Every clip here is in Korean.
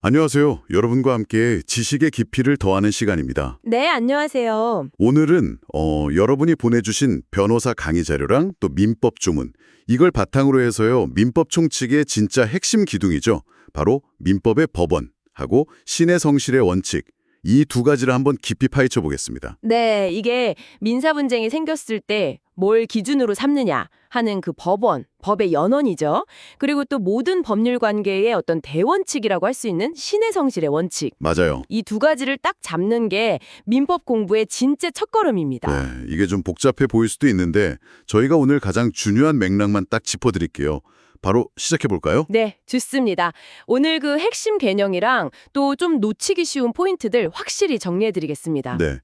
안녕하세요. 여러분과 함께 지식의 깊이를 더하는 시간입니다. 네, 안녕하세요. 오늘은 어, 여러분이 보내주신 변호사 강의 자료랑 또 민법 조문 이걸 바탕으로 해서요. 민법 총칙의 진짜 핵심 기둥이죠. 바로 민법의 법원하고 신의 성실의 원칙 이 두 가지를 한번 깊이 파헤쳐 보겠습니다. 네, 이게 민사 분쟁이 생겼을 때 뭘 기준으로 삼느냐 하는 그 법원, 법의 연원이죠. 그리고 또 모든 법률 관계의 어떤 대원칙이라고 할 수 있는 신의 성실의 원칙. 맞아요. 이 두 가지를 딱 잡는 게 민법 공부의 진짜 첫걸음입니다. 네, 이게 좀 복잡해 보일 수도 있는데 저희가 오늘 가장 중요한 맥락만 딱 짚어드릴게요. 바로 시작해 볼까요? 네, 좋습니다. 오늘 그 핵심 개념이랑 또 좀 놓치기 쉬운 포인트들 확실히 정리해 드리겠습니다. 네.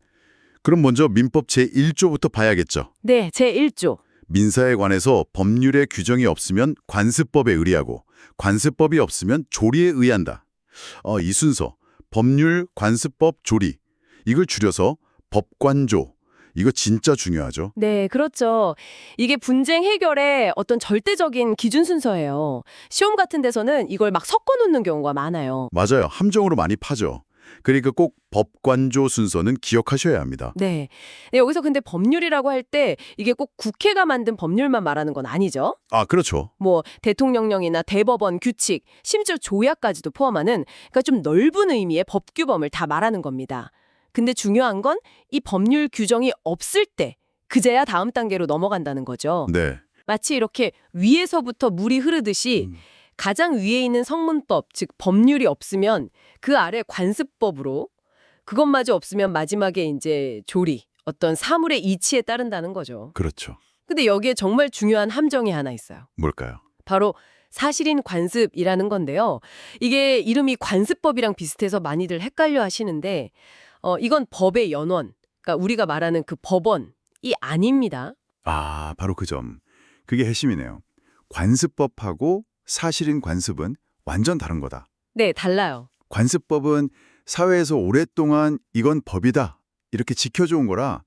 그럼 먼저 민법 제1조부터 봐야겠죠. 네, 제 1조. 민사에 관해서 법률의 규정이 없으면 관습법에 의리하고 관습법이 없으면 조리에 의한다. 어, 이 순서 법률, 관습법, 조리 이걸 줄여서 법관조 이거 진짜 중요하죠. 네, 그렇죠. 이게 분쟁 해결의 어떤 절대적인 기준 순서예요. 시험 같은 데서는 이걸 막 섞어 놓는 경우가 많아요. 맞아요. 함정으로 많이 파죠. 그러니까 꼭 법관조 순서는 기억하셔야 합니다. 네. 네, 여기서 근데 법률이라고 할 때 이게 꼭 국회가 만든 법률만 말하는 건 아니죠. 아, 그렇죠. 뭐 대통령령이나 대법원 규칙, 심지어 조약까지도 포함하는 그러니까 좀 넓은 의미의 법규범을 다 말하는 겁니다. 근데 중요한 건 이 법률 규정이 없을 때 그제야 다음 단계로 넘어간다는 거죠. 네. 마치 이렇게 위에서부터 물이 흐르듯이 음. 가장 위에 있는 성문법, 즉 법률이 없으면 그 아래 관습법으로 그것마저 없으면 마지막에 이제 조리, 어떤 사물의 이치에 따른다는 거죠. 그렇죠. 근데 여기에 정말 중요한 함정이 하나 있어요. 뭘까요? 바로 사실인 관습이라는 건데요. 이게 이름이 관습법이랑 비슷해서 많이들 헷갈려 하시는데 어, 이건 법의 연원, 그러니까 우리가 말하는 그 법원이 아닙니다. 아, 바로 그 점. 그게 핵심이네요. 관습법하고 사실인 관습은 완전 다른 거다. 네, 달라요. 관습법은 사회에서 오랫동안 이건 법이다 이렇게 지켜줘온 거라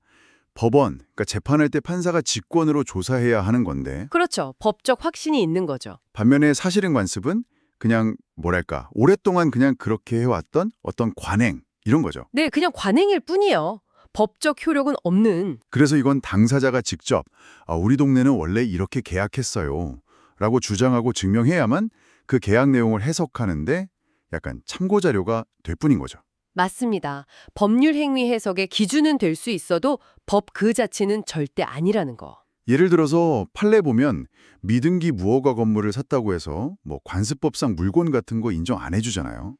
법원, 그러니까 재판할 때 판사가 직권으로 조사해야 하는 건데 그렇죠. 법적 확신이 있는 거죠. 반면에 사실인 관습은 그냥 뭐랄까 오랫동안 그냥 그렇게 해왔던 어떤 관행 이런 거죠. 네, 그냥 관행일 뿐이에요. 법적 효력은 없는. 그래서 이건 당사자가 직접 아, 우리 동네는 원래 이렇게 계약했어요 라고 주장하고 증명해야만 그 계약 내용을 해석하는데 약간 참고 자료가 될 뿐인 거죠. 맞습니다. 법률 행위 해석의 기준은 될 수 있어도 법 그 자체는 절대 아니라는 거. 예를 들어서 판례 보면 미등기 무허가 건물을 샀다고 해서 뭐 관습법상 물권 같은 거 인정 안 해주잖아요.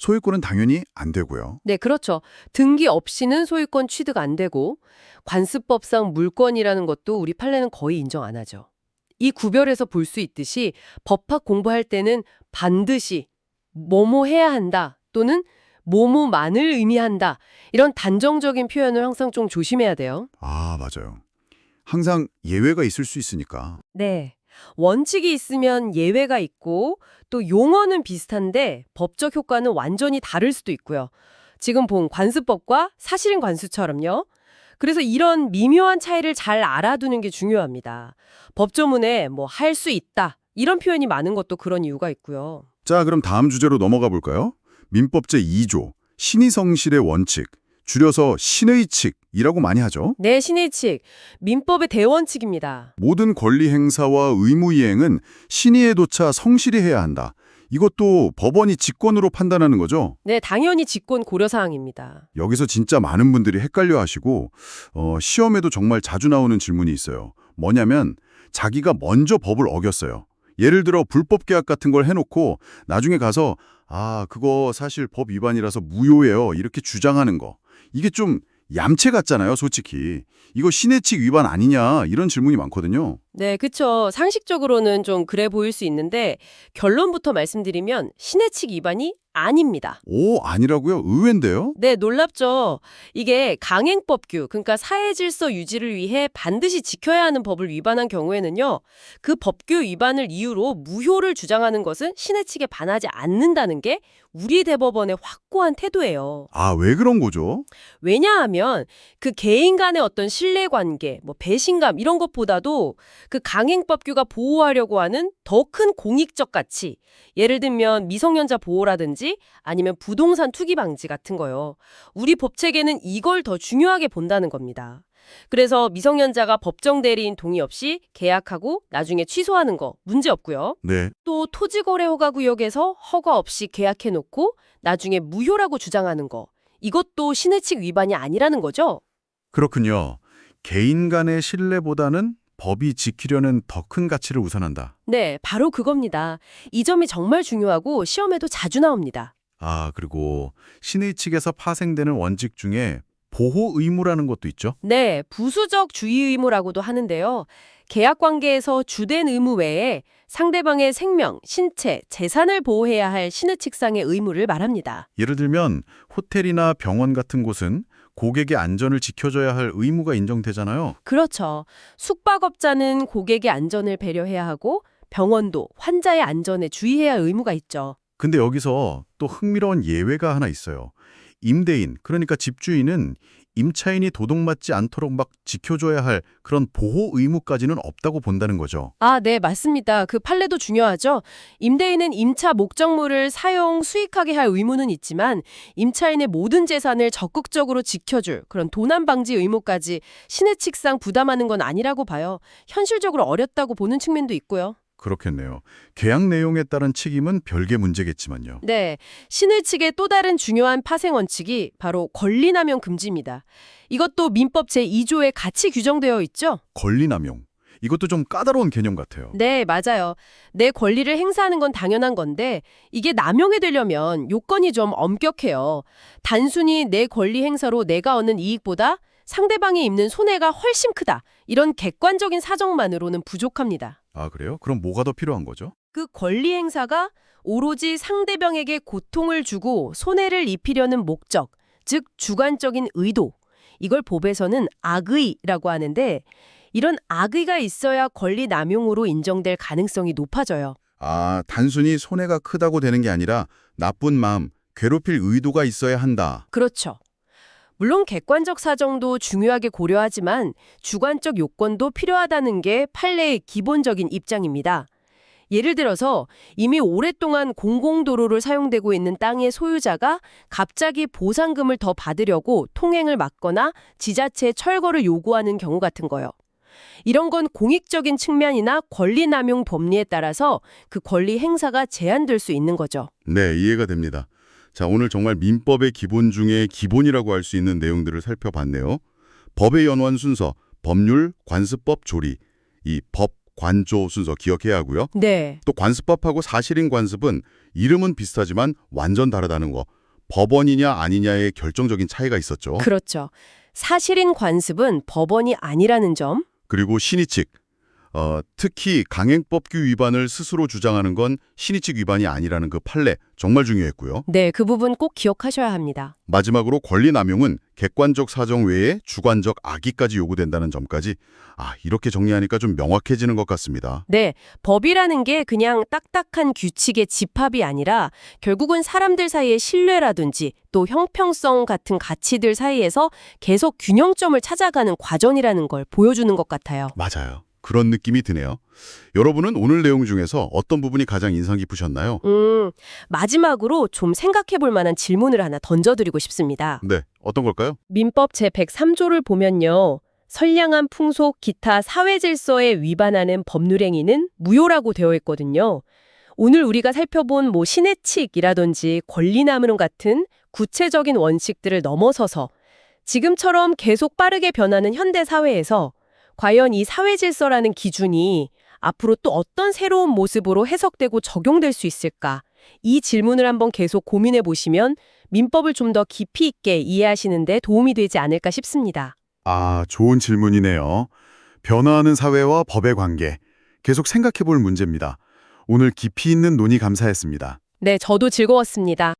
소유권은 당연히 안 되고요. 네, 그렇죠. 등기 없이는 소유권 취득 안 되고 관습법상 물권이라는 것도 우리 판례는 거의 인정 안 하죠. 이 구별에서 볼 수 있듯이 법학 공부할 때는 반드시 뭐뭐 해야 한다 또는 뭐뭐만을 의미한다 이런 단정적인 표현을 항상 좀 조심해야 돼요. 아 맞아요. 항상 예외가 있을 수 있으니까. 네. 원칙이 있으면 예외가 있고 또 용어는 비슷한데 법적 효과는 완전히 다를 수도 있고요. 지금 본 관습법과 사실인 관수처럼요. 그래서 이런 미묘한 차이를 잘 알아두는 게 중요합니다. 법조문에 뭐 할 수 있다 이런 표현이 많은 것도 그런 이유가 있고요. 자 그럼 다음 주제로 넘어가 볼까요? 민법 제2조 신의성실의 원칙 줄여서 신의 칙이라고 많이 하죠. 네, 신의 칙, 민법의 대원칙입니다. 모든 권리 행사와 의무 이행은 신의에 도차 성실히 해야 한다. 이것도 법원이 직권으로 판단하는 거죠. 네, 당연히 직권 고려사항입니다. 여기서 진짜 많은 분들이 헷갈려 하시고 어, 시험에도 정말 자주 나오는 질문이 있어요. 뭐냐면 자기가 먼저 법을 어겼어요. 예를 들어 불법 계약 같은 걸 해놓고 나중에 가서 아 그거 사실 법 위반이라서 무효예요 이렇게 주장하는 거 이게 좀 얌체 같잖아요 솔직히 이거 신해칙 위반 아니냐 이런 질문이 많거든요. 네, 그쵸. 상식적으로는 좀 그래 보일 수 있는데 결론부터 말씀드리면 신의 칙 위반이 아닙니다. 오 아니라고요? 의외인데요? 네, 놀랍죠. 이게 강행법규, 그러니까 사회 질서 유지를 위해 반드시 지켜야 하는 법을 위반한 경우에는요. 그 법규 위반을 이유로 무효를 주장하는 것은 신의 칙에 반하지 않는다는 게 우리 대법원의 확고한 태도예요. 아 왜 그런 거죠? 왜냐하면 그 개인 간의 어떤 신뢰 관계, 뭐 배신감 이런 것보다도 그 강행법규가 보호하려고 하는 더 큰 공익적 가치, 예를 들면 미성년자 보호라든지 방지 아니면 부동산 투기 방지 같은 거요. 우리 법체계는 이걸 더 중요하게 본다는 겁니다. 그래서 미성년자가 법정 대리인 동의 없이 계약하고 나중에 취소하는 거 문제 없고요. 네. 또 토지거래 허가 구역에서 허가 없이 계약해 놓고 나중에 무효라고 주장하는 거. 이것도 신의칙 위반이 아니라는 거죠? 그렇군요. 개인 간의 신뢰보다는 법이 지키려는 더 큰 가치를 우선한다. 네, 바로 그겁니다. 이 점이 정말 중요하고 시험에도 자주 나옵니다. 아, 그리고 신의 측에서 파생되는 원칙 중에 보호 의무라는 것도 있죠. 네, 부수적 주의 의무라고도 하는데요. 계약 관계에서 주된 의무 외에 상대방의 생명, 신체, 재산을 보호해야 할 신의칙상의 의무를 말합니다. 예를 들면 호텔이나 병원 같은 곳은 고객의 안전을 지켜줘야 할 의무가 인정되잖아요. 그렇죠. 숙박업자는 고객의 안전을 배려해야 하고 병원도 환자의 안전에 주의해야 할 의무가 있죠. 근데 여기서 또 흥미로운 예외가 하나 있어요. 임대인, 그러니까 집주인은 임차인이 도둑맞지 않도록 막 지켜줘야 할 그런 보호 의무까지는 없다고 본다는 거죠. 아, 네, 맞습니다. 그 판례도 중요하죠. 임대인은 임차 목적물을 사용, 수익하게 할 의무는 있지만 임차인의 모든 재산을 적극적으로 지켜줄 그런 도난 방지 의무까지 신의 칙상 부담하는 건 아니라고 봐요. 현실적으로 어렵다고 보는 측면도 있고요. 그렇겠네요. 계약 내용에 따른 책임은 별개 문제겠지만요. 네, 신의칙의 또 다른 중요한 파생 원칙이 바로 권리남용 금지입니다. 이것도 민법 제2조에 같이 규정되어 있죠? 권리남용. 이것도 좀 까다로운 개념 같아요. 네, 맞아요. 내 권리를 행사하는 건 당연한 건데 이게 남용이 되려면 요건이 좀 엄격해요. 단순히 내 권리 행사로 내가 얻는 이익보다 상대방이 입는 손해가 훨씬 크다. 이런 객관적인 사정만으로는 부족합니다. 아, 그래요? 그럼 뭐가 더 필요한 거죠? 그 권리 행사가 오로지 상대방에게 고통을 주고 손해를 입히려는 목적, 즉 주관적인 의도. 이걸 법에서는 악의라고 하는데 이런 악의가 있어야 권리 남용으로 인정될 가능성이 높아져요. 아, 단순히 손해가 크다고 되는 게 아니라 나쁜 마음, 괴롭힐 의도가 있어야 한다. 그렇죠. 물론 객관적 사정도 중요하게 고려하지만 주관적 요건도 필요하다는 게 판례의 기본적인 입장입니다. 예를 들어서 이미 오랫동안 공공도로를 사용되고 있는 땅의 소유자가 갑자기 보상금을 더 받으려고 통행을 막거나 지자체 철거를 요구하는 경우 같은 거요. 이런 건 공익적인 측면이나 권리 남용 법리에 따라서 그 권리 행사가 제한될 수 있는 거죠. 네, 이해가 됩니다. 자, 오늘 정말 민법의 기본 중에 기본이라고 할 수 있는 내용들을 살펴봤네요. 법의 연원 순서, 법률, 관습법, 조리. 이 법, 관조 순서 기억해야 하고요. 네. 또 관습법하고 사실인 관습은 이름은 비슷하지만 완전 다르다는 거. 법원이냐 아니냐의 결정적인 차이가 있었죠. 그렇죠. 사실인 관습은 법원이 아니라는 점. 그리고 신의칙. 어, 특히 강행법규 위반을 스스로 주장하는 건 신의칙 위반이 아니라는 그 판례 정말 중요했고요. 네, 그 부분 꼭 기억하셔야 합니다. 마지막으로 권리 남용은 객관적 사정 외에 주관적 악의까지 요구된다는 점까지 아, 이렇게 정리하니까 좀 명확해지는 것 같습니다. 네, 법이라는 게 그냥 딱딱한 규칙의 집합이 아니라 결국은 사람들 사이의 신뢰라든지 또 형평성 같은 가치들 사이에서 계속 균형점을 찾아가는 과정이라는 걸 보여주는 것 같아요. 맞아요. 그런 느낌이 드네요. 여러분은 오늘 내용 중에서 어떤 부분이 가장 인상 깊으셨나요? 음, 마지막으로 좀 생각해 볼 만한 질문을 하나 던져드리고 싶습니다. 네, 어떤 걸까요? 민법 제103조를 보면요. 선량한 풍속, 기타 사회 질서에 위반하는 법률행위는 무효라고 되어 있거든요. 오늘 우리가 살펴본 뭐 신의칙이라든지 권리남용 같은 구체적인 원칙들을 넘어서서 지금처럼 계속 빠르게 변하는 현대 사회에서 과연 이 사회 질서라는 기준이 앞으로 또 어떤 새로운 모습으로 해석되고 적용될 수 있을까? 이 질문을 한번 계속 고민해 보시면 민법을 좀 더 깊이 있게 이해하시는 데 도움이 되지 않을까 싶습니다. 아, 좋은 질문이네요. 변화하는 사회와 법의 관계. 계속 생각해 볼 문제입니다. 오늘 깊이 있는 논의 감사했습니다. 네, 저도 즐거웠습니다.